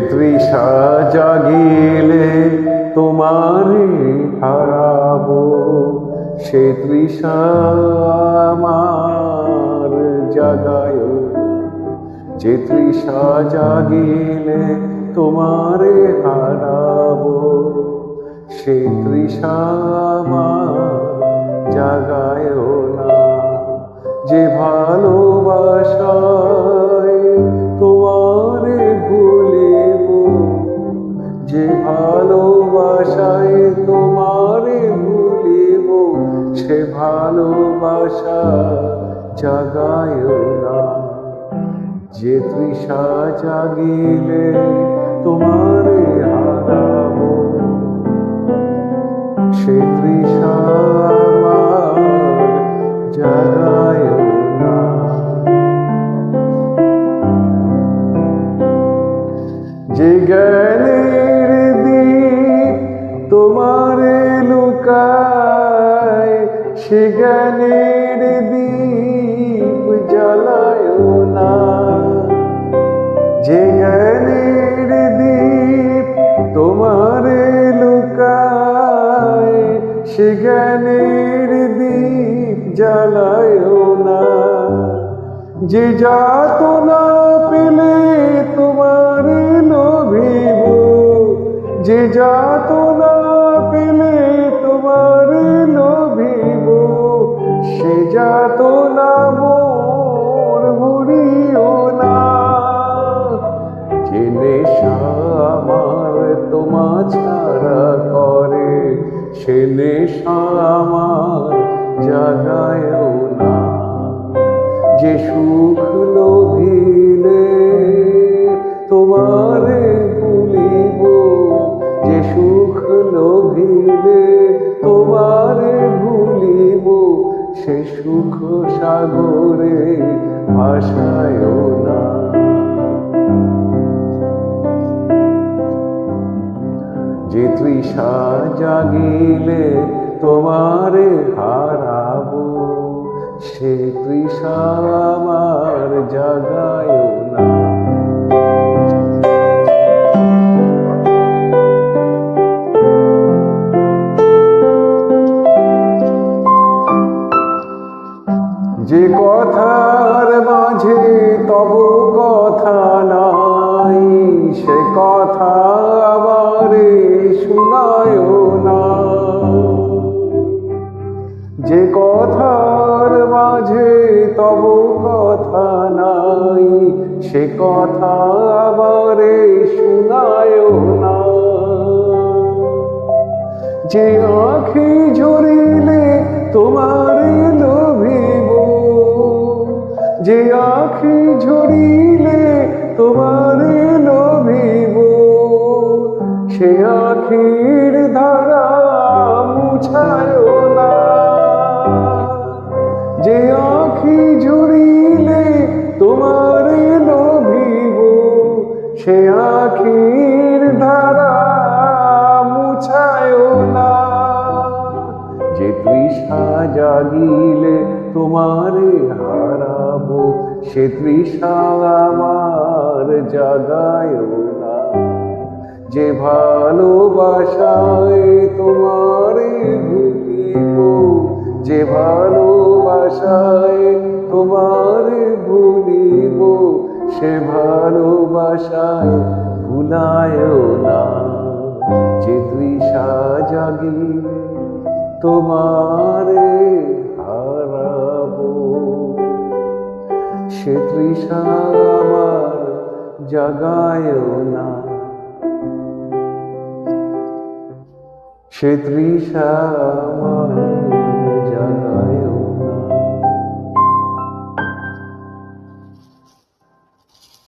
তৃষা জাগিলে তোমারে হারাব। সে তৃষা আমার জাগায়। যে তৃষা জাগিলে তোমারে হারাব, সে তৃষা আমার জাগায় না। যে ভালোবাসা ভালোবাসা জাগায় না। যে তৃষা জাগিলে তোমারে হারাবো, সে তৃষা জাগায় না। যে জ্ঞানের তোমারে লুকায় সে জ্ঞানের দ্বীপ জ্বালায় না। যে জ্ঞানের দ্বীপ তোমারে লুকায় সে জ্ঞানের দ্বীপ জ্বালায় না। যে যাত না পেলে তোমার লোভিব যে যাত না জাগায়ও না। যে সুখ লোভিলে তোমারে ভুলিব, যে সুখ লোভিলে তোমারে ভুলিব, সে সুখ সাগরে ভাসায় না। যে তৃষা জাগিলে তোমারে হারাবো। সে তৃষা আমার জাগায় না। যে কথার মাঝে তব কথা নাই, সে কথা আমারে সে কথা আমারে শোনায় না। যে আখি ঝরিলে তোমারে লোভিব যে আখি ঝরিলে তোমারে লোভিব সে আখির ধারা মুছায় না। যে আখি ঝরিলে আখির ধারা মুছায় না। যে তৃষা জাগিলে তোমারে হারাবো, সে তৃষা আমার জাগায় না। যে ভালোবাসায় তোমারে ভুলিব, যে ভালোবাসায় ভুলায় না যে তৃষা জাগিলে তোমারে হারাবো। সে তৃষা আমার জাগায় না। সে তৃষা আমার